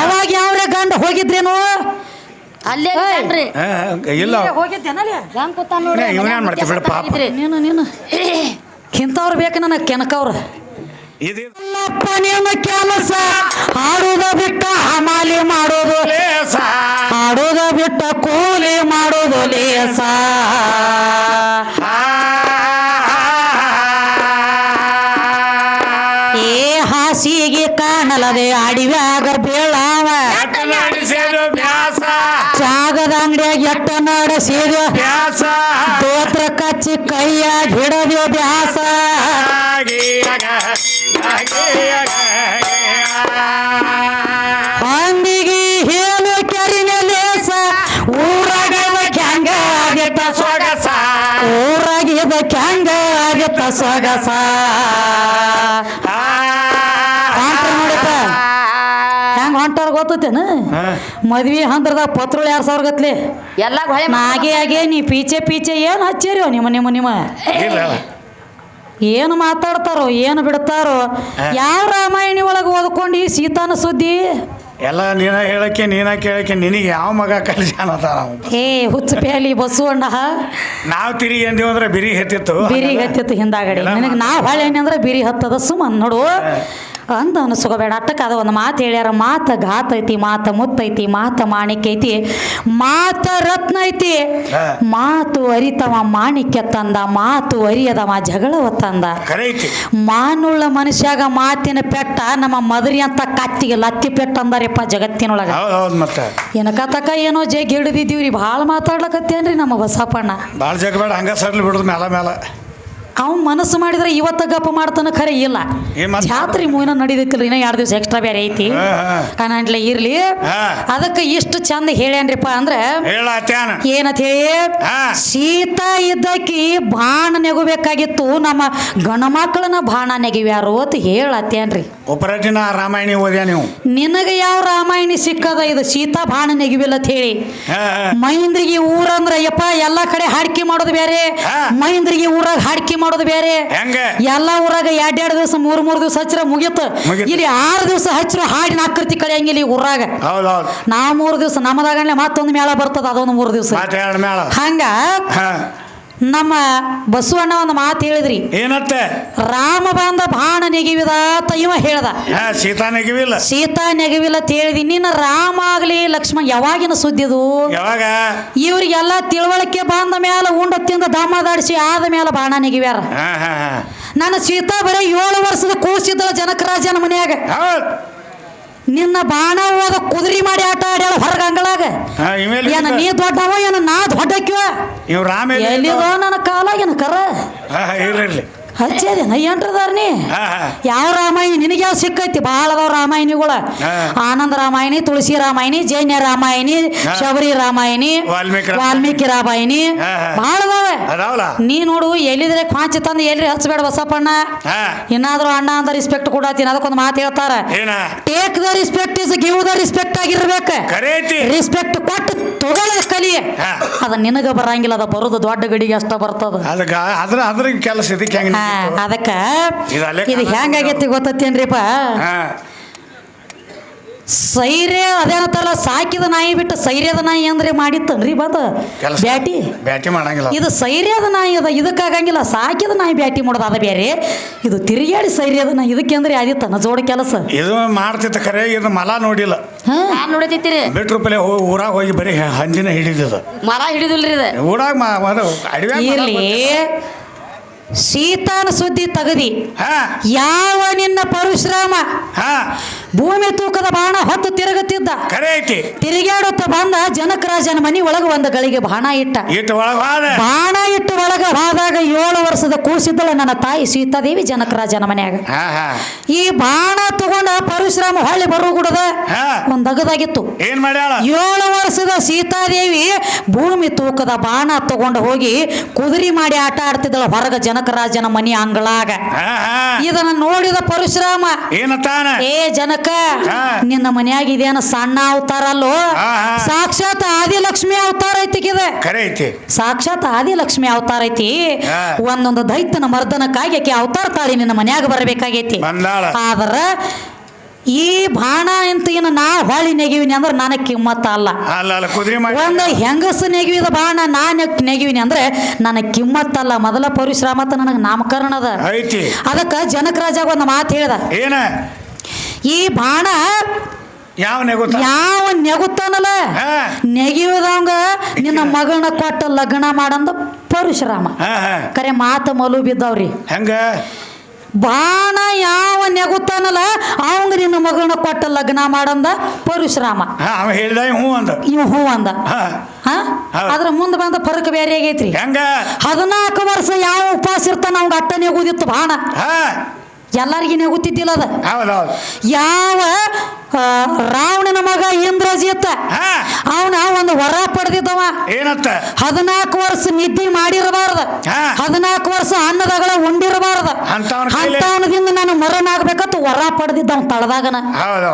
ಅವಾಗ ಯಾವ್ರ ಗಂಡ ಹೋಗಿದ್ರೇನು? ಅಲ್ಲೇ ಏಯ್. ಇಲ್ಲ ಹೋಗಿದ್ದೇನಲ್ಲಿ? ಹೆಂಗ್ ಕೂತಾನ ನೋಡ್ರಿ ಇವ್ನೇ ಏನ್ ಮಾಡ್ತಿ ಪಾಪ. ನೀನು ನೀನು. ಇಂಥವ್ರು ಬೇಕು ನನಗೆ ಕೆನಕವ್ರ ನಿಮ್ಮ ಕೆಲಸ. ಆಡೋದ ಬಿಟ್ಟ ಹಮಾಲಿ ಮಾಡೋದು ಲೇಸ. ಆಡುದ ಬಿಟ್ಟ ಕೂಲಿ ಮಾಡೋದು ಲೇಸ. ಕಾಣಲದೆ ಬೇಳಾವ. ಬ್ಯಾಸ. ಜಾಗದ ಅಂಗಡಿಯಾಗ ಎಟ್ಟ ನಡೆಸಿದ ಬ್ಯಾಸ. ದೋತ್ರ ಕಚ್ಚಿ ಕೈಯಾಗ ಹಿಡದು ಬ್ಯಾಸ. ಹಂದಿಗೆ ಹೇಳು ಕೆರಿನ ಲೇಸ. ಊರಾಗದ ಕ್ಯಾಂಗ ಆಗತ್ತ ಸೊಗಸ. ಊರಾಗಿದ ಕ್ಯಾಂಗ ಆಗತ್ತ ಸೊಗಸ. ಹೊಂಟಾರ ಗೊತ್ತೇನ. ಮದ್ವಿ ಹಂತರ್ದಾಗ ಪತ್ರ ಎರಡ್ ಸಾವಿರ ಗತ್ಲೆ? ಎಲ್ಲ ಹೊಳೆ ನಾಗೆ ಆಗೆ ನೀ ಪೀಚೆ ಪೀಚೆ ಏನು ಹಚ್ಚೇರಿ ನಿಮ್ಮ ನಿಮ್ಮ ನಿಮ್ಮ? ಏನು ಮಾತಾಡ್ತಾರೋ ಏನು ಬಿಡ್ತಾರೋ? ಯಾವ ರಾಮಾಯಣಿ ಒಳಗೆ ಓದ್ಕೊಂಡು ಈ ಸೀತಾನ ಸುದ್ದಿ? ಎಲ್ಲ ನೀನ ಹೇಳಕ್ಕೆ ನೀನ ಕೇಳಕ್ಕೆ ನಿನಗೆ ಯಾವ ಮಗ ಕಲಿಸಿ ನಾವು ಏ ಹುಚ್ಚ ಪ್ಯಾಲಿ ಬಸವಣ್ಣ. ನಾವು ತಿರಿ ಅಂದೀವಿ ಅಂದ್ರೆ ಬಿರಿ ಹತ್ತಿತ್ತು. ಬಿರಿ ಹತ್ತಿತ್ತು ಹಿಂದಾಗಡಿ. ನಿನಗೆ ನಾವು ಹೊಳೆ ಅಂದ್ರೆ ಬಿರಿ ಹತ್ತದ ಸುಮ್ಮನ್ ನೋಡು. ಅಂದ ಅನಿಸ್ಕೋಬೇಡ ಅಟ್ಟಕ್ಕೆ ಅದು ಒಂದು ಮಾತು ಹೇಳ್ಯಾರ ಮಾತ ಘಾತ ಐತಿ ಮಾತ ಮುತ್ತೈತಿ ಮಾತ ಮಾಣಿಕ್ಯ ಐತಿ. ಮಾತ ರತ್ನ ಐತಿ. ಮಾತು ಅರಿತವ ಮಾಣಿಕ್ಯ ತಂದ ಮಾತು ಅರಿಯದವ ಜಗಳವ ತಂದ. ಮಾನುಳ್ಳ ಮನುಷ್ಯಾಗ ಮಾತಿನ ಪೆಟ್ಟ ನಮ್ಮ ಮದರಿ ಅಂತ ಕತ್ತಿಗೆ ಲತ್ತಿ ಪೆಟ್ಟ ಅಂದಾರಪ್ಪ ಜಗತ್ತಿನೊಳಗ. ಏನಕ ತಕ ಏನೋ ಜಗ್ ಹಿಡಿದಿದ್ದೀವ್ರಿ ಭಾಳ ಮಾತಾಡ್ಲಕತ್ತೇನ್ರಿ ನಮ್ಮ ಬಸಪ್ಪಣ್ಣ. ಭಾಳ ಜಗಬೇಡ ಹಂಗ ಸರ್ಲಿ ಬಿಡುದು ಮೇಲ ಮೇಲ ಅವ್ನು ಮನಸ್ಸು ಮಾಡಿದ್ರೆ ಇವತ್ತ ಗಪ್ಪ ಮಾಡ್ತಾನ ಖರೆ ಇಲ್ಲ. ಜಾತ್ರಿ ಮೂವಿನ ನಡೀದಿತ್ತಿಲ್ಲ ಇನ್ನ ಎರಡು ದಿವಸ ಎಕ್ಸ್ಟ್ರಾ ಬೇರೆ ಐತಿ. ಹಾ. ಇರ್ಲಿ. ಅದಕ್ಕೆ ಇಷ್ಟು ಚಂದ ಹೇಳ್ಯಾನ್ರಿಪ್ಪ ಅಂದ್ರೆ ಏನತ್ ಹೇಳಿ. ಸೀತಾ ಇದ್ದಕಿ ಬಾಣ ನೆಗಬೇಕಾಗಿತ್ತು. ನಮ್ಮ ಗಣಮಕ್ಕಳನ್ನ ಬಾಣ ನೆಗಿವ್ಯಾರು ಅಂತ ಹೇಳತ್ತೇನ್ರಿ ಒಬ್ಬರಟಿನ ರಾಮಾಯಣಿ ಓದ್ಯಾ ನೀವು? ನಿನಗೆ ಯಾವ ರಾಮಾಯಣಿ ಸಿಕ್ಕದ? ಇದು ಸೀತಾ ಬಾಣ ನೆಗಿವಿಲ್ಲ ಅಂತ ಹೇಳಿ. ಮೈಂದ್ರಿಗೆ. ಮಹೇಂದ್ರಿಗೆ ಊರಂದ್ರ ಯಪ್ಪ ಎಲ್ಲಾ ಕಡೆ ಹಾಡ್ಕಿ ಮಾಡೋದು ಬೇರೆ. ಮೈಂದ್ರಿಗೆ ಮಹೇಂದ್ರಿಗೆ ಊರಾಗ ಹಾಡ್ಕಿ ಮಾಡೋದು ಬೇರೆ. ಹೆಂಗ? ಎಲ್ಲಾ ಊರಾಗ ಎರಡ್ ಎರಡು ದಿವಸ ಮೂರ್ ಮೂರ್ ದಿವಸ ಹಚ್ಚಿರ ಮುಗೀತು. ಇಲ್ಲಿ ಆರು ದಿವಸ ಹಚ್ಚಿರ ಹಾಡಿನ ಆಕೃತಿ ಕಳೆಯಂಗಿಲ್ಲ ಈ ಊರಾಗ. ನಾ ಮೂರ್ ದಿವಸ ನಮ್ಮದಾಗಲೇ ಮತ್ತೊಂದು ಮೇಳ ಬರ್ತದ ಅದೊಂದು ಮೂರ್ ದಿವಸ. ಹಂಗ? ನಮ್ಮ ಬಸವಣ್ಣ ಒಂದು ಮಾತು ಹೇಳಿದ್ರಿ. ಏನತ್ತೆ? ರಾಮ ಬಂದ ಬಾಣ ನೆಗಿವಿದ ಇವ ಹೇಳ್ದ. ಸೀತಾ ನೆಗಿವಿಲ್ಲ. ಸೀತಾ ನೆಗಿವಿಲ್ಲ ಅಂತ ಹೇಳಿದಿ ನಿನ್ನ ರಾಮ ಆಗ್ಲಿ ಲಕ್ಷ್ಮಣ ಯಾವಾಗಿನ ಸುದ್ದಿದು? ಯಾವಾಗ? ಇವ್ರಿಗೆಲ್ಲ ತಿಳುವಳಿಕೆ ಬಂದ ಮೇಲೆ ಉಂಡ ತಿಂದ ದಾಮದಾಡಿಸಿ ಆದ ಮೇಲೆ ಬಾಣ ನೆಗಿವ್ಯಾರ. ನನ್ನ ಸೀತಾ ಬರೀ ಏಳು ವರ್ಷದ ಕೂಸಿದ್ದಳ ಜನಕರಾಜನ ಮನೆಯಾಗ. ನಿನ್ನ ಬಾಣ ಹೋದ ಕುದುರಿ ಮಾಡಿ ಆಟ ಆಡ್ಯಾಳ ಹೊರಗ ಅಂಗಳಾಗ? ಏನ ನೀ ದೊಡ್ಡವ ಏನ ನಾ ದೊಡ್ಡಕ್ಕಿವ? ಇವ್ ರಾಮ ಎಲ್ಲಿ ಎಲ್ಲಿದೋ ನನ್ನ ಏನು ಕರ? ಇರ್ಲಿ. ಹಚ್ಚೇದೇನ ನೀ. ಯಾವ ರಾಮಾಯಣಿ ನಿನಗೆ ಯಾವ ಸಿಕ್ಕೈತಿ? ಭಾಳ ಅದಾವ ರಾಮಾಯಣಿಗಳ. ಆನಂದ ರಾಮಾಯಣಿ ತುಳಸಿ ರಾಮಾಯಣಿ ಜೈನ ರಾಮಾಯಣಿ. ಶಬರಿ ರಾಮಾಯಣಿ ವಾಲ್ಮೀಕಿ ರಾಮಾಯಣಿ. ಭಾಳ ಅದಾವೆ. ನೀ ನೋಡು ಎಲ್ಲಿದ್ರೆ ಕ್ವಾಂಚಿ ತಂದು ಎಲ್ರಿ ಹಚ್ಚಬೇಡ ಬಸಪ್ಪಣ್ಣ. ಇನ್ನಾದ್ರೂ ಅಣ್ಣ ಅಂತ ರಿಸ್ಪೆಕ್ಟ್ ಕೊಡತ್ತೀನಿ ಅದಕ್ಕೊಂದು ಮಾತು ಹೇಳ್ತಾರ. Take the respect is give the respect ಆಗಿರ್ಬೇಕು. ರಿಸ್ಪೆಕ್ಟ್ ಕೊಟ್ಟು ತಗೊಳ್ಳೋದು ಕಲಿ. ಹಾ. ಅದ ನಿನಗ ಬರಂಗಿಲ್ಲ ಅದ ಬರೋದು ದೊಡ್ಡ ಗಡಿಗೆ ಅಷ್ಟ ಬರ್ತದ. ಅದಕ್ಕ ಅದ್ರ ಅದ್ರ ಕೆಲಸ ಇದಕ್ಕೆ ಹೆಂಗ ಹಾ ಅದಕ್ಕ ಇದು ಅಲ್ಲೇ ಇದು ಹೆಂಗಾಗೈತಿ ಹಾ. ಸೈರ್ಯ ಅದೇನತ್ತಲ್ಲ ಸಾಕಿದ ನಾಯಿ ಬಿಟ್ಟು ಸೈರ್ಯದ ನಾಯಿ ಅಂದ್ರೆ ಮಾಡಿತ್ತನ್ರಿ ಬಾತ ಕೆಲಸ ಬ್ಯಾಟಿ? ಬ್ಯಾಟಿ ಮಾಡಂಗಿಲ್ಲ. ಇದು ಸೈರ್ಯದ ನಾಯಿ ಅದ ಇದಕ್ಕಾಗಂಗಿಲ್ಲ. ಸಾಕಿದ ನಾಯಿ ಬ್ಯಾಟಿ ಮಾಡೋದು ಅದ ಬೇರೆ ಇದು ತಿರುಗಾಡಿ ಸೈರ್ಯದ ನಾಯಿ ಇದಕ್ಕೆ ಅಂದ್ರೆ ಆದಿತ್ತನ ಜೋಡ ಕೆಲಸ. ಇದು ಮಾಡ್ತಿತ್ತು ಖರೆ ಇದು ಮಲ ನೋಡಿಲ್ಲ. ನಾನು ನೋಡತಿತ್ತೀರಿ. ಬಿಟ್ರು ಪಲೆ ಊರಾಗ ಹೋಗಿ ಬರೀ ಹಂದಿನ ಹಿಡಿದಿದ ಮರ ಹಿಡಿದಿಲ್ರಿ ಇದು. ಊರಾಗ ಇರ್ಲಿ. ಸೀತಾನ ಶೀತಾನ ಸುದ್ದಿ ತಗದಿ. ಹಾ. ಯಾವ ನಿನ್ನ ಪರಶುರಾಮ? ಹಾ. ಭೂಮಿ ತೂಕದ ಬಾಣ ಹೊತ್ತು ತಿರುಗುತ್ತಿದ್ದ. ಕರೆ ಐತಿ ತಿರುಗಾಡುತ್ತ ಬಂದ ಜನಕರಾಜನ ಮನಿ ಒಳಗ ಒಂದು ಗಳಿಗೆ ಬಾಣ ಇಟ್ಟ. ಇಟ್ಟು ಒಳಗ ಹೋದ. ಬಾಣ ಇಟ್ಟು ಒಳಗ ಹೋದಾಗ ಏಳು ವರ್ಷದ ಕೂಸಿದ್ದಳು ನನ್ನ ತಾಯಿ ಸೀತಾದೇವಿ ಜನಕರಾಜನ ಮನ್ಯಾಗ. ಹಾ ಹಾ. ಈ ಬಾಣ ತಗೊಂಡ ಪರಶುರಾಮ ಹೊಳ್ಳಿ ಬರುಗುಡದ ಹಾ. ಒಂದ್ ಅಗದಾಗಿತ್ತು. ಏನ್ ಮಾಡ್ಯಾಳ? ಏಳು ವರ್ಷದ ಸೀತಾದೇವಿ ಭೂಮಿ ತೂಕದ ಬಾಣ ತಗೊಂಡು ಹೋಗಿ ಕುದುರಿ ಮಾಡಿ ಆಟ ಆಡ್ತಿದ್ದಳ ಹೊರಗ ಜನಕರಾಜನ ಮನಿ ಅಂಗಳಾಗ. ಹಾ ಹಾ. ಇದನ್ನ ನೋಡಿದ ಪರಶುರಾಮ ಏನತ್ತಾನ? ಏ ಜನಕ ಹಾ. ನಿನ್ನ ಮನ್ಯಾಗ ಇದೇನ ಸಣ್ಣ ಅವತಾರ ಅಲ್ಲೋ ಸಾಕ್ಷಾತ್ ಆದಿಲಕ್ಷ್ಮಿ ಅವತಾರ ಐತಿಕಿದ ಕರೆ ಐತಿ. ಸಾಕ್ಷಾತ್ ಆದಿಲಕ್ಷ್ಮಿ ಅವತಾರ ಐತಿ. ಒಂದೊಂದು ದೈತ್ಯನ ಮರ್ದನಕ್ಕಾಗಿ ಆಕೆ ಅವತಾರ ತಾಳಿ ನಿನ್ನ ಮನ್ಯಾಗ ಬರಬೇಕಾಗೈತಿ. ಆದ್ರ ಈ ಬಾಣ ಅಂತ ಏನು ನಾ ಹೊಳಿ ನೆಗಿವಿನಿ ಅಂದ್ರೆ ನನಗೆ ಕಿಮ್ಮತ್ತ ಅಲ್ಲ. ಒಂದು ಹೆಂಗಸು ನೆಗಿವಿದ ಬಾಣ ನಾನು ನೆಗಿವಿನಿ ಅಂದ್ರೆ ನನಗೆ ಕಿಮ್ಮತ್ತಲ್ಲ ಮೊದಲ ಪರಿಶ್ರಮ ನನಗೆ ನಾಮಕರಣ ಅದ. ಐತಿ. ಅದಕ್ಕೆ ಜನಕರಾಜಾಗ ಒಂದು ಮಾತು ಹೇಳ್ದ. ಏನ? ಈ ಬಾಣ ಯಾವ ನೆಗುತ್ತ? ಯಾವ ನೆಗುತ್ತಾನಲ್ಲ? ನೆಗಿಯುವುದಂಗ ನಿನ್ನ ಮಗನ ಕೊಟ್ಟ ಲಗ್ನ ಮಾಡಂದ ಪರಶುರಾಮ. ಕರೆ ಮಾತು ಮಲು ಬಿದ್ದವ್ರಿ. ಹೆಂಗ? ಬಾಣ ಯಾವ ನೆಗುತ್ತಾನಲ್ಲ ಅವಂಗ ನಿನ್ನ ಮಗನ ಕೊಟ್ಟ ಲಗ್ನ ಮಾಡಂದ ಪರಶುರಾಮ. ಹೇಳ್ದ ಹ್ಞೂ ಅಂದ. ಇವ್ ಹೂ ಅಂದ. ಅದ್ರ ಮುಂದೆ ಬಂದ ಫರಕ್ ಬೇರೆ ಆಗೈತ್ರಿ. ಹೆಂಗ? ಹದಿನಾಲ್ಕು ವರ್ಷ ಯಾವ ಉಪವಾಸ ಇರ್ತಾನ ಅವಂಗ ಅಟ್ಟ ನೆಗುದಿತ್ತು ಬಾಣ. ಹಾ ಗೊತ್ತಿದ್ದಿಲ್ಲ ಅದ. ಹೌದೌದು. ಯಾವ ರಾವಣನ ಮಗ ಇಂದ್ರಜಿತ್ತ ಇತ್ತ? ಅವನ ಒಂದು ವರ ಪಡೆದಿದ್ದವ. ಏನತ್ತ? ಹದಿನಾಲ್ಕು ವರ್ಷ ನಿದ್ದೆ ಮಾಡಿರಬಾರ್ದ. ಹದಿನಾಲ್ಕು ವರ್ಷ ಅನ್ನದಗಳ ಉಂಡಿರಬಾರ್ದ. ಅಂತವನದಿಂದ ನಾನು ಮರನಾಗಬೇಕಂತ ವರ ಪಡೆದಿದ್ದ ಅವ್ನ ತಳದಾಗನ. ಹೊರ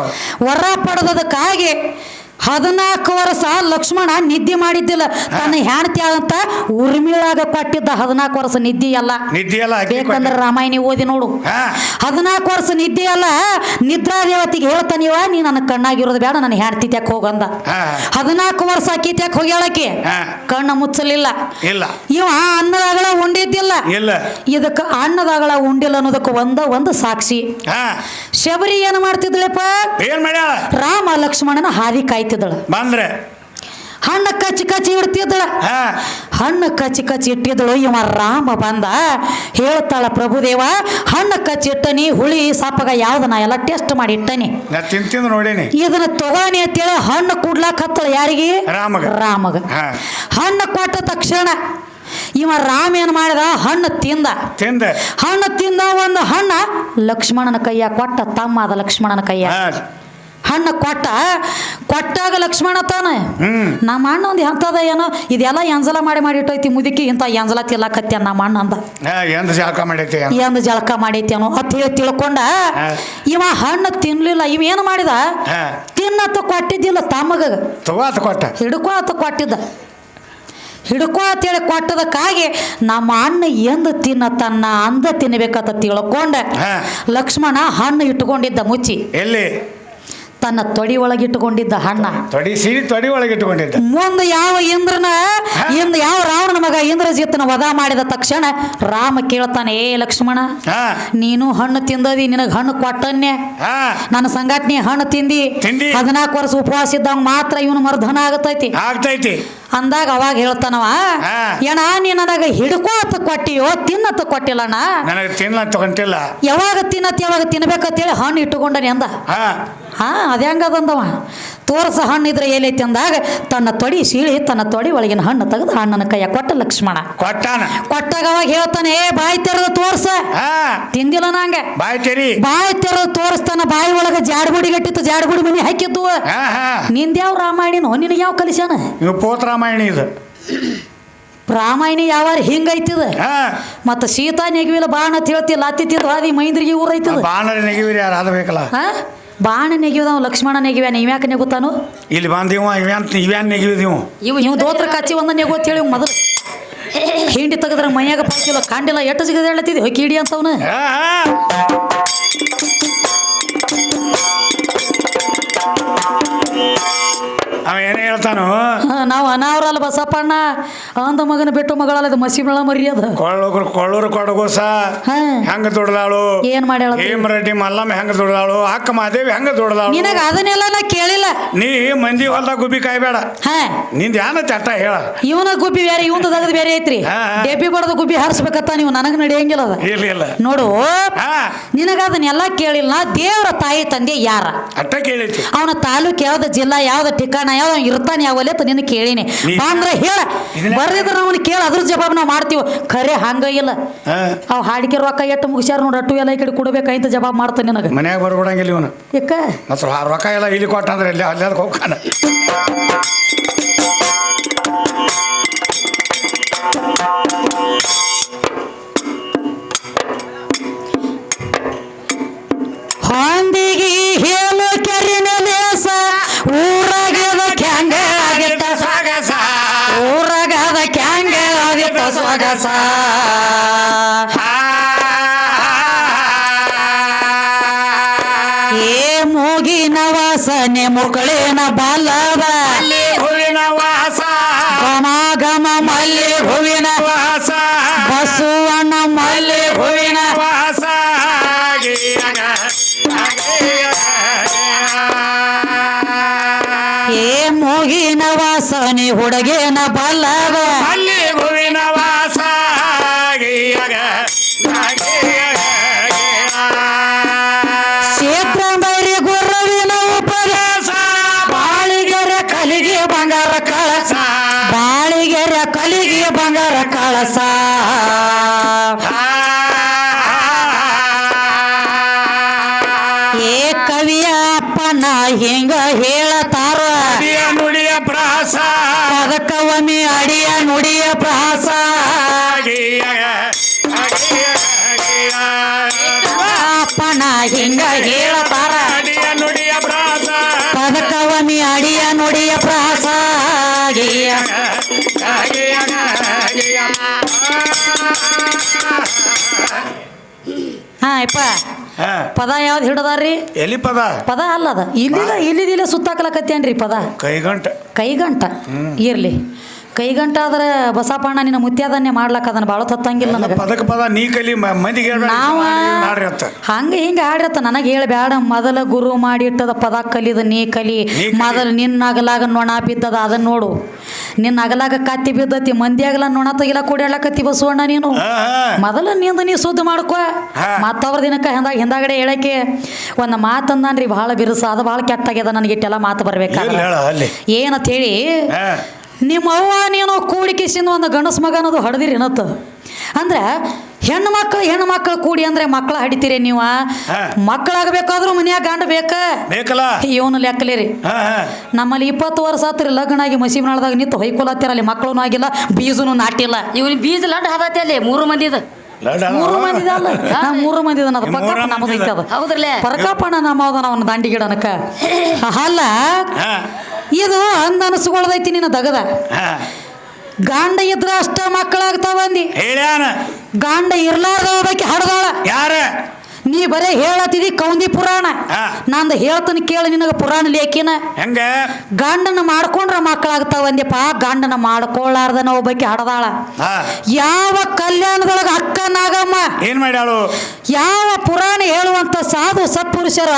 ವರ ಪಡೆದದಕ್ಕಾಗಿ ಹದಿನಾಲ್ಕು ವರ್ಷ ಲಕ್ಷ್ಮಣ ನಿದ್ದೆ ಮಾಡಿದ್ದಿಲ್ಲ. ತನ್ನ ಹೆಣ್ತಿ ಆದಂತ ಉರ್ಮಿಳಾಗ ಕೊಟ್ಟಿದ್ದ ಹದಿನಾಲ್ಕು ವರ್ಷ ನಿದ್ದೆ ಅಲ್ಲ ಬೇಕಂದ್ರೆ ರಾಮಾಯಣ ಓದಿ ನೋಡು. ಹದಿನಾಲ್ಕು ವರ್ಷ ನಿದ್ದೆ ಅಲ್ಲ ನಿದ್ರಾ ದೇವತೆಗೆ ಹೇಳ್ತಾನಿವ ನೀ ನನ್ನ ಕಣ್ಣಾಗಿರೋದು ಬೇಡ ನನ್ನ ಹೆಣ್ತಿ ತ್ಯಾಕ್ ಹೋಗಂದ ಹದಿನಾಲ್ಕು ವರ್ಷ ಅಕ್ಕಿ ತ್ಯಾಕ್ ಹೋಗ್ಯಾಳಕ್ಕೆ ಹಾ. ಕಣ್ಣ ಮುಚ್ಚಲಿಲ್ಲ. ಇಲ್ಲ. ಇವ ಅನ್ನದಾಗಳ ಉಂಡಿದ್ದಿಲ್ಲ. ಇದಕ್ಕೆ ಅನ್ನದಾಗಳ ಉಂಡಿಲ್ಲ ಅನ್ನೋದಕ್ಕೆ ಒಂದ ಒಂದು ಸಾಕ್ಷಿ. ಶಬರಿ ಏನು ಮಾಡ್ತಿದ್ಳಪ್ಪ? ರಾಮ ಲಕ್ಷ್ಮಣನ ಹಾದಿ ಕಾಯ್ತಿದ್ದಳು ಬಂದ್ರೆ? ಹಣ್ಣ ಕಚ್ಚಿ ಕಚ್ಚಿ ಇಡ್ತಿದ್ದಳ. ಹಣ್ಣ ಕಚ್ಚಿ ಕಚ್ಚಿ ಇಟ್ಟಿದ್ದಳು. ಇವ ರಾಮ ಬಂದ ಹೇಳ್ತಾಳ ಪ್ರಭುದೇವ ಹಣ್ಣು ಕಚ್ಚಿ ಇಟ್ಟನಿ ಹುಳಿ ಸಾಪಗ ಯಾವ್ದು ನಾ ಎಲ್ಲ ಟೆಸ್ಟ್ ಮಾಡಿ ಇಟ್ಟನಿ. ನೋಡೀನಿ. ಇದನ್ನ ತಗೋನಿ ಅಂತೇಳಿ ಹಣ್ಣು ಕುಡ್ಲಾಕ್ ಹತ್ತಳ ಯಾರಿಗೆ? ರಾಮಗ. ರಾಮಗ. ಹಣ್ಣು ಕೊಟ್ಟ ತಕ್ಷಣ ಇವ ರಾಮ ಏನ್ ಮಾಡಿದ? ಹಣ್ಣು ತಿಂದ. ತಿಂದ. ಹಣ್ಣು ತಿಂದ ಒಂದು ಹಣ್ಣ ಲಕ್ಷ್ಮಣನ ಕೈಯ ಕೊಟ್ಟ ತಮ್ಮ ಅದ ಲಕ್ಷ್ಮಣನ ಕೈಯ. ಹಣ್ಣು ಕೊಟ್ಟ ಕೊಟ್ಟಾಗ ಲಕ್ಷ್ಮಣ ತಾನ. ನಮ್ಮ ಅಣ್ಣ ಒಂದು ಎಂಥದ ಏನೋ ಇದೆಲ್ಲ ಎಂಜಲ ಮಾಡಿ ಮಾಡಿ ಇಟ್ಟೈತಿ ಮುದುಕಿ ಇಂಥ ಎಂಜಲ ತಿಲ್ಲಕತ್ಯ ನಮ್ಮ ಅಣ್ಣ ಅಂದ. ಎಂದ ಜಾಕ ಮಾಡೈತಿ ಎಂದು ಜಳಕ ಮಾಡೈತೇನೋ ಅಂತ ಹೇಳಿ ತಿಳ್ಕೊಂಡ ಇವ ಹಣ್ಣು ತಿನ್ಲಿಲ್ಲ ಇವ ಏನು ಮಾಡಿದ? ತಿನ್ನತ್ತ ಕೊಟ್ಟಿದ್ದಿಲ್ಲ ತಮಗ ತಗೋತ ಕೊಟ್ಟ. ಹಿಡ್ಕೊ ಅಂತ ಕೊಟ್ಟಿದ್ದ. ಹಿಡ್ಕೋ ಅಂತೇಳಿ ಕೊಟ್ಟದಕ್ಕಾಗಿ ನಮ್ಮ ಅಣ್ಣ ಎಂದು ತಿನ್ನತನ್ನ ಅಂದ ತಿನ್ಬೇಕಂತ ತಿಳ್ಕೊಂಡ ಲಕ್ಷ್ಮಣ ಹಣ್ಣು ಇಟ್ಕೊಂಡಿದ್ದ ಮುಚ್ಚಿ. ಎಲ್ಲಿ? ತನ್ನ ತೊಡಿ ಒಳಗಿಟ್ಟುಕೊಂಡಿದ್ದ ಹಣ್ಣ. ತೊಡಿ ಸೀರಿ ತೊಡಿ ಒಳಗೆ ಇಟ್ಕೊಂಡಿದ್ದ ಮುಂದೆ ಯಾವ ಇಂದ್ರನ ಇಂದ ಯಾವ ರಾವಣನ ಮಗ ಇಂದ್ರಜಿತ್ತನ ವಧ ಮಾಡಿದ ತಕ್ಷಣ ರಾಮ ಕೇಳ್ತಾನೆ ಏ ಲಕ್ಷ್ಮಣ ನೀನು ಹಣ್ಣು ತಿಂದದಿ ನಿನಗೆ ಹಣ್ಣು ಕೊಟ್ಟನ್ಯ ನನ್ನ ಸಂಘಟನೆ ಹಣ್ಣು ತಿಂದಿ. ಹದಿನಾಲ್ಕು ವರ್ಷ ಉಪವಾಸ ಇದ್ದಂಗ ಮಾತ್ರ ಇವನು ಮರ್ಧನ ಆಗತೈತಿ. ಆಗ್ತೈತಿ. ಅಂದಾಗ ಅವಾಗ ಹೇಳ್ತಾನವ. ಏನ ನೀ ನನಗೆ ಹಿಡ್ಕೋತ ಕೊಟ್ಟಿಯೋ ತಿನ್ನತ್ತ ಕೊಟ್ಟಿಲ್ಲಣ್ಣ ನನಗೆ ತಿನ್ಲ ತಗೊಂತಿಲ್ಲ ಯಾವಾಗ ತಿನ್ನತ್ ಯಾವಾಗ ತಿನ್ಬೇಕಂತೇಳಿ ಹಣ್ಣು ಇಟ್ಟುಕೊಂಡನಿ ಅಂದ. ಹಾ ಅದು ಹಂಗದಂದವ ತೋರ್ಸ ಹಣ್ಣು ಇದ್ರೆ ಏನೈತಿ ಅಂದಾಗ ತನ್ನ ತೊಡಿ ಸೀಳಿ ತನ್ನ ತೊಡಿ ಒಳಗಿನ ಹಣ್ಣು ತೆಗೆದು ಹಣ್ಣನ ಕೈಯ ಕೊಟ್ಟ ಲಕ್ಷ್ಮಣ. ಕೊಟ್ಟಾನ. ಕೊಟ್ಟಾಗ ಅವಾಗ ಹೇಳ್ತಾನೆ ಏ ಬಾಯಿ ತೆರೆದು ತೋರ್ಸ. ಹಾ. ತಿಂದಿಲ್ಲ ನಂಗೆ. ಬಾಯಿ ತೆರಿ. ಬಾಯಿ ತೆರೆದು ತೋರಿಸ್ತಾನ ಬಾಯಿ ಒಳಗೆ ಜಾಡ್ಗುಡಿ ಗಟ್ಟಿತ್ತು ಜಾಡ್ಗುಡಿ ಮನಿ ಹಾಕಿದ್ದು. ನಿಂದ್ಯಾವ ರಾಮಾಯಣಿನೋ ನಿನಗೆ ಯಾವ ಕಲಿಸ್ಯಾನ? ಪೋತ್ ರಾಮಾಯಣ ಇದು. ರಾಮಾಯಣ ಯಾವ ಹಿಂಗೈತಿದ ಮತ್ತ ಸೀತಾ ನೆಗವಿಲ್ಲ ಬಾಣ ಅಂತ ಹೇಳ್ತಿಲ್ಲ ಅತ್ತಿ ತಿಂದು ಹಾದಿ ಮೈಂದ್ರಿಗೆ ಊರೈತದ ಬಾಣ ನೆಗವಿರಿ ಯಾರು ಆದಬೇಕಲ್ಲ ಹಾ. ಬಾಣ ನೆಗಿವದವ ಲಕ್ಷ್ಮಣ ನೆಗಿವ್ಯಾನ ಇವ್ಯಾಕೆ ನೆಗುತ್ತಾನು? ಇಲ್ಲಿ ಬಂದಿವ ಇವ್ಯಾನ್ ಇವ್ಯಾನ್ ನೆಗಿವಿದೀವು ಇವ್ ಇವ್ ದೋತ್ರ ಕಚ್ಚಿ ಒಂದ ನೆಗು ಅಂತ ಹೇಳಿ ಮೊದಲು ಹಿಂಡಿ ತೆಗೆದ್ರೆ ಮೈಯಾಗ ಪಾಕಿಲ್ಲ ಕಾಂಡಿಲ್ಲ ಎಟ್ಟು ಸಿಗದ ಹೇಳತ್ತಿದ್ವಿ ಕಿಡಿ ಅಂತವನು. ಅವ ಏನೇ ಹೇಳ್ತಾನು? ನಾವು ಅನಾವರಲ್ಲ ಬಸಪ್ಪಣ್ಣ ಅಂದ ಮಗನ ಬಿಟ್ಟು ಮಗಳಲ್ಲ ಇದು ಮಸಿ ಮಳ ಮರಿ ಅದ. ಕೊಳ್ಳೂರು ಕೊಳ್ಳೂರು ಕೊಡಗೋಸ ಹಾ. ಹೆಂಗ ದುಡ್ದಾಳು? ಏನ್ ಮಾಡ್ಯಾಳ ರೆಡ್ಡಿ ಮಲ್ಲಮ್ಮ ಹೆಂಗ ದುಡ್ದಾಳು? ಅಕ್ಕ ಮಾದೇವಿ ಹೆಂಗ ದುಡ್ದಾಳು? ನಿನಗ ಅದನ್ನೆಲ್ಲ ನಾ ಕೇಳಿಲ್ಲ. ನೀ ಮಂದಿ ಹೊಲ್ದಾಗ ಗುಬ್ಬಿ ಕಾಯ್ಬೇಡ. ಹಾ. ನಿಂದ ಯಾನ ಚಟ್ಟ ಹೇಳ. ಇವನ ಗುಬ್ಬಿ ಬೇರೆ ಇವಂದ ದಗದ್ ಬೇರೆ ಐತ್ರಿ. ಡೆಬ್ಬಿ ಬಡದ ಗುಬ್ಬಿ ಹಾರಿಸ್ಬೇಕತ್ತ ನೀವು ನನಗ ನಡೆಯಂಗಿಲ್ಲ ಅದ. ಇಲ್ಲ ಇಲ್ಲ. ನೋಡು. ನಿನಗ ಅದನ್ನೆಲ್ಲ ಕೇಳಿಲ್ಲ. ನಾ ದೇವರ ತಾಯಿ ತಂದೆ ಯಾರ? ಅಟ್ಟ ಕೇಳಿ ಅವನ ತಾಲೂಕ್ ಯಾವ್ದು ಜಿಲ್ಲಾ ಯಾವ್ದು ಠಿಕಾಣ ಅವ್ನ್ ಇರ್ತಾನೆ ಯಾವಲ್ಲೇ ಅಂತ ನಿನ್ನ ಕೇಳಿನಿ. ಬಾ ಅಂದ್ರೆ ಹೇಳ. ಬರ್ದಿದ್ರೆ ಅವನು ಕೇಳ ಅದ್ರ ಜವಾಬ್ ನಾವು ಮಾಡ್ತೀವಿ. ಖರೆ ಹಂಗ ಇಲ್ಲ. ಅವ್ ಹಾಡಿಕೆ ರೊಕ್ಕ ಎಟ್ಟು ಮುಗಿಸ್ಯಾರ ನೋಡಿ ಅಟ್ಟು ಎಲ್ಲ ಈ ಕಡೆ ಕೊಡ್ಬೇಕಾಯ್ತು ಜವಾಬ್ ಮಾಡ್ತಾನೆ ನಿನಗೆ. ಮನ್ಯಾಗ ಬರ್ಬಿಡಂಗಿಲ್ಲ ಇವನು. ಯಾಕ? ಮತ್ತು ಆ ರೊಕ್ಕ ಎಲ್ಲ ಇಲ್ಲಿ ಕೊಟ್ಟಂದ್ರೆ ಅಲ್ಲಿ ಅಲ್ಲಿ ಅದಕ್ಕೆ ಹೋಗ್ತಾನ. ಮೂರ್ಕಳೇನ ಬಾಲ ಹಿಂಗ ಹೇಳತಾರ ಅಡಿಯ ನುಡಿಯ ಪ್ರಾಸ. ಪದಕವಮಿ ಅಡಿಯ ನುಡಿಯ ಪ್ರಾಸ. ಗಿಯ. ಹಾ ಪದ ಯಾವ್ದು ಹಿಡದಾರ್ರಿ? ಎಲ್ಲಿ ಪದ? ಪದ ಅಲ್ಲದ ಇಲ್ಲಿದ ಇಲ್ಲಿದಿಲ್ಲ ಸುತ್ತಾಕಲಕತ್ತೇನ್ರಿ ಪದ. ಕೈಗಂಟ. ಕೈಗಂಟ. ಇರ್ಲಿ. ಕೈಗಂಟ ಆದ್ರೆ ಬಸಪ್ಪಣ್ಣ ನಿನ್ನ ಮುತ್ಯಾದನ್ನೇ ಮಾಡ್ಲಕ್ಕ ಅದನ್ನ ಬಾಳ ತತ್ತಂಗಿಲ್ಲ ನನಗೆ. ಪದಕ ಪದ ನೀ ಕಲಿ ಮ- ಮಂದಿಗೆ ಹೇಳ್ಬೇಡ, ನಾವ ಮಾಡ್ರಿ, ಮಾಡ್ರಿ ಅಂತ. ಹಂಗ ಹಿಂಗ ಆಡಿರತ್ತ ನನಗೆ ಹೇಳಬೇಡ ಮೊದಲ ಗುರು ಮಾಡಿ ಇಟ್ಟದ ಪದ ಕಲಿದ ನೀ ಕಲಿ. ನೀ ಕಲಿ. ಮೊದಲ ನಿನ್ನ ಅಗಲಾಗ ನೊಣ ಬಿದ್ದದ ಅದನ್ನ ನೋಡು. ನಿನ್ನ ಅಗಲಾಗ ಕತ್ತಿ ಬಿದ್ದತಿ ಮಂದಿ ಅಗಲ ನೊಣ ತೆಗಿಲ ಕೂಡಿ ಬಸವಣ್ಣ ನೀನು. ಹಾ, ಹಾ. ಮೊದಲ ನಿಂದ ನೀ ಸುದ್ದಿ ಮಾಡ್ಕೊ. ಹಾ. ಮತ್ತವ್ರ ದಿನಕ್ಕೆ ಹಿಂದಾಗ ಹಿಂದಾಗಡೆ ಹೇಳಕ್ಕೆ ಒಂದು ಮಾತಂದಾನ್ರಿ ಭಾಳ ಬಿರುಸ ಅದು ಭಾಳ ಕೆಟ್ಟಾಗ್ಯದ ನನಗೆ ಇಟ್ಟೆಲ್ಲ ಮಾತು ಬರ್ಬೇಕ ಏನು ಹೇಳ ಅಲ್ಲಿ? ಏನಂತ ಹೇಳಿ ಹಾ, ನಿಮ್ಮ ಅವ್ವ ನೀನು ಕೂಡಿಕಿಸಿಂದ ಒಂದು ಗಂಡಸ ಮಗ ಅನ್ನೋದು ಹಡ್ದಿರಿ ಏನತ್ತ ಅಂದ್ರೆ ಹೆಣ್ಣು ಮಕ್ಕಳು ಹೆಣ್ಣು ಮಕ್ಕಳು ಕೂಡಿ ಅಂದ್ರೆ ಮಕ್ಕಳ ಹಡಿತೀರಿ ನೀವು. ಮಕ್ಕಳಾಗಬೇಕಾದ್ರೂ ಮನ್ಯಾಗ ಗಂಡ ಬೇಕ? ಬೇಕಲ್ಲ? ಇವನು ಲೆಕ್ಕಲೇರಿ. ನಮ್ಮಲ್ಲಿ ಇಪ್ಪತ್ತು ವರ್ಷ ಆತ್ರಿ ಲಗ್ನ ಆಗಿ ಮಸೀಬ್ನಾಳ್ದಾಗ ನಿಂತು ಹೈಕೋಲಾತಿರ ಅಲ್ಲಿ ಮಕ್ಕಳು ಆಗಿಲ್ಲ ಬೀಜನು ನಾಟಿಲ್ಲ. ಇವನ್ ಬೀಜ ಲಡ್ ಹದತಿ ಅಲ್ಲಿ ಮೂರು ಮಂದಿದು ಮೂರು ಮಂದಿ ಅಲ್ಲ? ಮೂರು ಮಂದಿ ಅದು ಮೂರು ಪಕ್ಕಪ್ಪ ಮಂದಿ ನಮ್ಮದು ಐತೆ ಅದು. ಹೌದ್ರಲ್ಲೇ? ಪರಕಪ್ಪಣ್ಣ ನಮ್ಮ ಅವನ ದಂಡಿ ಗಿಡನಕ ಅಲ್ಲ? ಹಾ. ಇದು ಅಂದ ಅನಿಸ್ಕೊಳ್ದೈತಿ ನಿನ್ನ ದಗದ. ಗಾಂಡ ಇದ್ರ ಅಷ್ಟ ಮಕ್ಕಳಾಗ್ತಾವ ಅಂದಿ. ಹೇಳ್ಯಾನ. ಗಂಡ ಇರ್ಲಾರ್ದ ಒಬ್ಬಾಕಿ ಹಡ್ದಾಳ. ಯಾರ? ನೀ ಬರೇ ಹೇಳತ್ತಿದಿ ಕೌಂದಿ ಪುರಾಣ. ಹಾ. ನಂದು ಹೇಳ್ತಾನೆ ಕೇಳಿ ನಿನಗ ಪುರಾಣ ಲೇಖಿನ. ಹೆಂಗ? ಗಂಡನ ಮಾಡ್ಕೊಂಡ್ರ ಮಕ್ಕಳಾಗ್ತಾವ ಅಂದ್ಯಪ್ಪ ಗಂಡನ ಮಾಡ್ಕೊಳ್ಳಾರ್ದನ ಒಬ್ಬಾಕಿ ಹಡದಾಳ. ಹಾ. ಯಾವ ಕಲ್ಯಾಣದೊಳಗ ಅಕ್ಕ ನಾಗಮ್ಮ ಏನ್ ಮಾಡ್ಯಾಳು? ಯಾವ ಪುರಾಣ ಹೇಳುವಂತ ಸಾಧು ಸತ್ಪುರುಷರ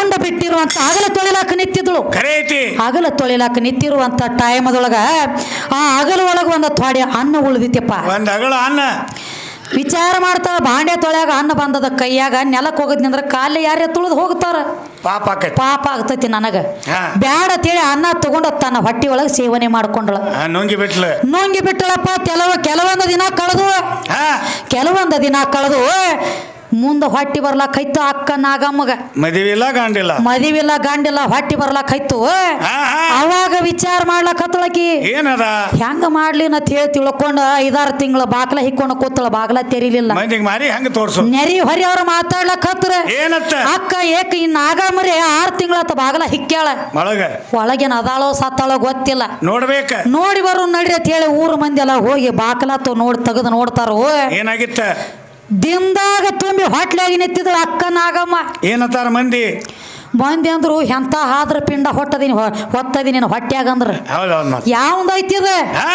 ಉಂಡ ಬಿಟ್ಟಿರುವಂತ ಅಗಲ ತೊಳಿಲಾಕ ನಿಂತಿದ್ಳು. ಖರೆ ಐತಿ. ಅಗಲ ತೊಳಿಲಾಕ ನಿಂತಿರುವಂತ ಟೈಮದೊಳಗ ಆ ಅಗಲ ಒಳಗ ಒಂದು ಥೊಡೆ ಅನ್ನ ಉಳಿದಿತ್ತಪ್ಪ ಒಂದ್ ಅಗಳ ಅನ್ನ. ವಿಚಾರ ಮಾಡ್ತಾವ ಬಾಂಡೆ ತೊಳ್ಯಾಗ ಅನ್ನ ಬಂದದ ಕೈಯಾಗ ನೆಲಕ್ಕೆ ಹೋಗದ್ನಂದ್ರ ಕಾಲ ಯಾರೇ ತುಳಿದು ಹೋಗ್ತಾರ? ಪಾಪ ಆಕೈತಿ. ಪಾಪ ಆಗ್ತೈತಿ ನನಗ. ಬ್ಯಾಡ ತಿಳಿ ಅನ್ನ ತಗೊಂಡ ತನ್ನ ಹೊಟ್ಟಿ ಒಳಗ ಸೇವನೆ ಮಾಡ್ಕೊಂಡಳ. ನುಂಗಿ ಬಿಟ್ಲ. ನುಂಗಿ ಬಿಟ್ಟಳಪ್ಪ ಕೆಲವು ಕೆಲವೊಂದು ದಿನ ಕಳೆದು. ಕೆಲವೊಂದು ದಿನ ಕಳೆದು. ಮುಂದೆ ಹೊಟ್ಟಿ ಬರ್ಲಾಕೈತು ಅಕ್ಕ ನಾಗಮ್ಮಗ. ಮದಿವಿಲ್ಲ ಗಾಂಡಿಲ್ಲ? ಮದಿವಿಲ್ಲ ಗಂಡಿಲ್ಲ ಹೊಟ್ಟಿ ಬರ್ಲಾಕೈತು. ಅವಾಗ ವಿಚಾರ ಮಾಡ್ಲಾಕತ್ತಳಕಿ. ಏನದ? ಹೆಂಗ ಮಾಡ್ಲಿ ಅಂತ ಹೇಳಿ ತಿಳ್ಕೊಂಡ ಐದಾರು ತಿಂಗಳ ಬಾಗ್ಲ ಹಿಕ್ಕೊಂಡು ಕೂತಳ ಬಾಗ್ಲ ತೆರಿಲಿಲ್ಲ. ಮಂದಿಗೆ ಮಾರಿ ಹೆಂಗ ತೋರ್ಸು? ನೆರಿ ಹೊರಿ ಅವ್ರ ಮಾತಾಡ್ಲಕತ್ರ ಏನತ್ತ? ಅಕ್ಕ ಏಕ ಇನ್ನು ನಾಗಮ್ಮರಿ ಆರು ತಿಂಗಳತ್ತ ಬಾಗ್ಲ ಹಿಕ್ಕ್ಯಾಳ ಒಳಗ? ಒಳಗೇನ ಅದಾಳೋ ಸತ್ತಾಳೋ ಗೊತ್ತಿಲ್ಲ. ನೋಡ್ಬೇಕ? ನೋಡಿ ಬರು ನಡಿ ಅಂತ ಹೇಳಿ ಊರು ಮಂದಿ ಎಲ್ಲ ಹೋಗಿ ಬಾಕಲಾತು ನೋಡಿ ತೆಗೆದು ನೋಡ್ತಾರೋ. ಏನಾಗಿತ್ತ? ದಿಂದಾಗ ತುಂಬಿ ಹೊಟ್ಲಾಗಿ ನಿಂತಿದ್ದಳು ಅಕ್ಕ ನಾಗಮ್ಮ ಏನತ್ತಾರ ಮಂದಿ? ಮಂದಿ ಅಂದ್ರು ಎಂತ ಹಾದ್ರ ಪಿಂಡ ಹೊಟ್ಟದೀನಿ ಹೊತ್ತದೀನಿ ನಿನ್ನ ಹೊಟ್ಯಾಗ ಅಂದ್ರ. ಹೌದೌದು ಮತ್ತೆ ಯಾವ್ದೈತಿದ ಹಾ.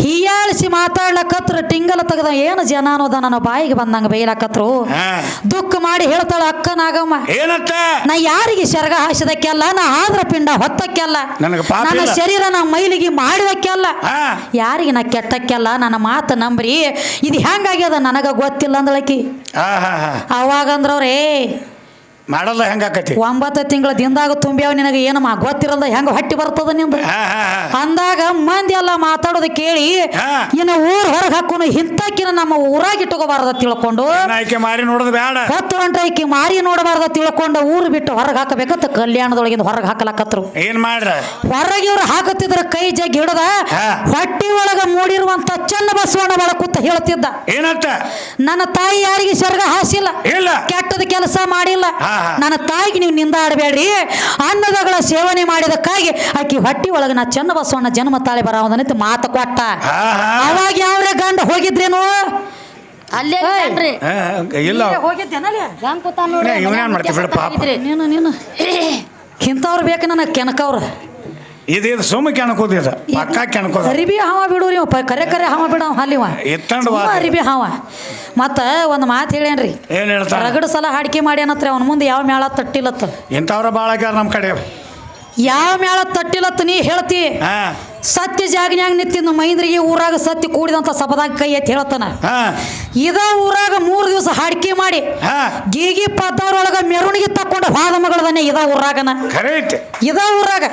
ಹೀಯಾಳಿಸಿ ಮಾತಾಡ್ಲಕತ್ರ ಟಿಂಗಲ ತೆಗದ ಏನು ಜನ ಅನ್ನೋದ ನನ್ನ ಬಾಯಿಗೆ ಬಂದಂಗ ಬೈಲಕತ್ರು ದುಃಖ ಮಾಡಿ ಹೇಳ್ತಾಳ ಅಕ್ಕ ನಾಗಮ್ಮ. ಏನಂತ? ನಾ ಯಾರಿಗೆ ಶರ್ಗ ಹಾಸಿದಕ್ಕೆಲ್ಲ ನಾ ಆದ್ರ ಪಿಂಡ ಹೊತ್ತಕ್ಕೆಲ್ಲ ನನ್ನ. ಶರೀರ ನಾ ಮೈಲಿಗೆ ಮಾಡಿದಕ್ಕೆಲ್ಲ ಯಾರಿಗೆ ನಾ ಕೆಟ್ಟಕ್ಕೆಲ್ಲ ನನ್ನ ಮಾತು ನಂಬ್ರಿ? ಇದು ಹೆಂಗಾಗ್ಯದ ನನಗ ಗೊತ್ತಿಲ್ಲ ಅಂದಳಕಿ. ಹಾ ಮಾಡಲ್ಲ ಹೆಂಗಾಕತಿ ಒಂಬತ್ತು ತಿಂಗಳ ದಿಂದಾಗ ತುಂಬ್ಯಾವ ನಿನಗೆ ಏನು ಮಾ ಗೊತ್ತಿರಲ್ಲ ಹೆಂಗ ಹೊಟ್ಟಿ ಬರ್ತದ ನಿಂದ? ಅಂದಾಗ ಮಂದಿ ಎಲ್ಲ ಮಾತಾಡೋದು ಕೇಳಿ. ಇನ್ನು ಊರ್ ಹೊರಗೆ ಹಾಕೋನು ಹಿಂತಕಿನ ನಮ್ಮ ಊರಾಗಿ ಇಟ್ಕೋಬಾರ್ದ ತಿಳ್ಕೊಂಡು ಮಾರಿ ನೋಡೋದು ಬೇಡ ಹತ್ತು ಗಂಟೆ ಮಾರಿ ನೋಡಬಾರ್ದ ತಿಳ್ಕೊಂಡು ಊರು ಬಿಟ್ಟು ಹೊರಗೆ ಹಾಕಬೇಕಂತ ಕಲ್ಯಾಣದೊಳಗಿಂದ ಹೊರಗೆ ಹಾಕಲಾಕತ್ರು. ಏನ್ ಮಾಡ್ರ? ಹೊರಗೆ ಇವ್ರು ಹಾಕುತ್ತಿದ್ರ ಕೈ ಜಗ್ ಹಿಡದ ಹೊಟ್ಟಿ ಒಳಗ ಮೂಡಿರುವಂತ ಚನ್ನ ಬಸವಣ್ಣ ಒಳ ಕೂತ ಹೇಳ್ತಿದ್ದ. ಏನಂತ? ನನ್ನ ತಾಯಿ ಯಾರಿಗೆ ಸ್ವರ್ಗ ಹಾಸಿಲ್ಲ. ಇಲ್ಲ. ಕೆಟ್ಟದ ಕೆಲಸ ಮಾಡಿಲ್ಲ. ನನ್ನ ತಾಯಿಗೆ ನೀವು ನಿಂದಾಡಬೇಡ್ರಿ ಅನ್ನದಗಳ ಸೇವನೆ ಮಾಡಿದಕ್ಕಾಗಿ ಆಕಿ ಹೊಟ್ಟಿ ಒಳಗ ನಾ ಚನ್ನ ಬಸವಣ್ಣ ಜನ್ಮ ತಾಳಿ ಬರೋದನ್ನಂತ ಮಾತು ಕೊಟ್ಟ. ಅವಾಗ ಯಾವ್ರೆ ಗಂಡ ಹೋಗಿದ್ರೇನು? ಅಲ್ಲೇ. ಇದ್ದಾನ್ರಿ. ಇಲ್ಲ. ಪಾಪ. ನೀನು ನೀನು. ಇಂಥವ್ರು ಬೇಕು ನನಗೆ ಕೆನಕವ್ರು ಇದು ಇದು ಸುಮ್ಮ ಕೆಣಕೋದಿದ ಪಕ್ಕ ಕೆಣಕೋದ. ಅರಿಬಿ ಹಾವ ಬಿಡು ಕರೆ ಕರೆ ಹಾವ ಬಿಡವ ಹಾಲಿವ. ಎತ್ತಂಡ. ಅರಿಬಿ ಹಾವ. ಮತ್ತ ಒಂದು ಮಾತು ಹೇಳೇನ್ರಿ ಏನ್ ಹೇಳ್ತಾರ? ರಗಡ ಸಲ ಹಾಡಿಕೆ ಮಾಡ್ಯಾನತ್ರಿ ಅವ್ನ ಮುಂದೆ ಯಾವ ಮೇಳ ತಟ್ಟಿಲತ್ತ. ಇಂಥವ್ರ ಭಾಳ ಆಗ್ಯಾರ ನಮ್ಮ ಕಡೆ ಯಾವ ಮೇಳ ತಟ್ಟಿಲತ್ತ ನೀ ಹೇಳ್ತಿ? ಸತ್ಯ ಜಾಗನ್ಯಾಗ ನಿಂತಿದ್ದು ಮೈಂದ್ರಿಗೆ ಊರಾಗ ಸತ್ಯ ಕೂಡಿದಂತ ಸಪದಾಗ ಕೈ ಎತ್ತಿ ಹೇಳ್ತಾನ. ಇದ ಊರಾಗ ಮೂರು ದಿವಸ ಹಾಡಿಕೆ ಮಾಡಿ ಗೀಗಿ ಪದ್ದವ್ರೊಳಗ ಮೆರವಣಿಗೆ ತಕ್ಕೊಂಡು ಹಾದ ಮಗಳದನೆ ಇದ ಊರಾಗನ. ಇದ ಊರಾಗ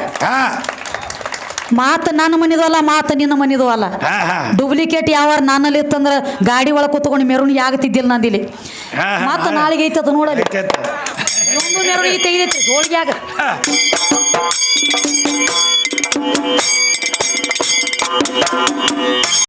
ಮಾತು ನನ್ನ ಮನಿದು ಅಲ್ಲ ಮಾತು ನಿನ್ನ ಮನಿದು ಅಲ್ಲ ಡೂಪ್ಲಿಕೇಟ್ ಯಾವ ನನ್ನಲ್ಲಿ ಇತ್ತಂದ್ರೆ ಗಾಡಿ ಒಳಗೆ ಕೂತ್ಕೊಂಡು ಮೆರವಣಿಗೆ ಆಗತ್ತಿದ್ದಿಲ್ಲ ನಂದಿಲ್ಲಿ ಮತ್ತೆ ಹಾ. ನಾಳೆಗೆ ಐತದ ನೋಡಲಿ. ಒಂದು ಮೆರವಣಿಗೆ ತೆಗೆದೈತಿ.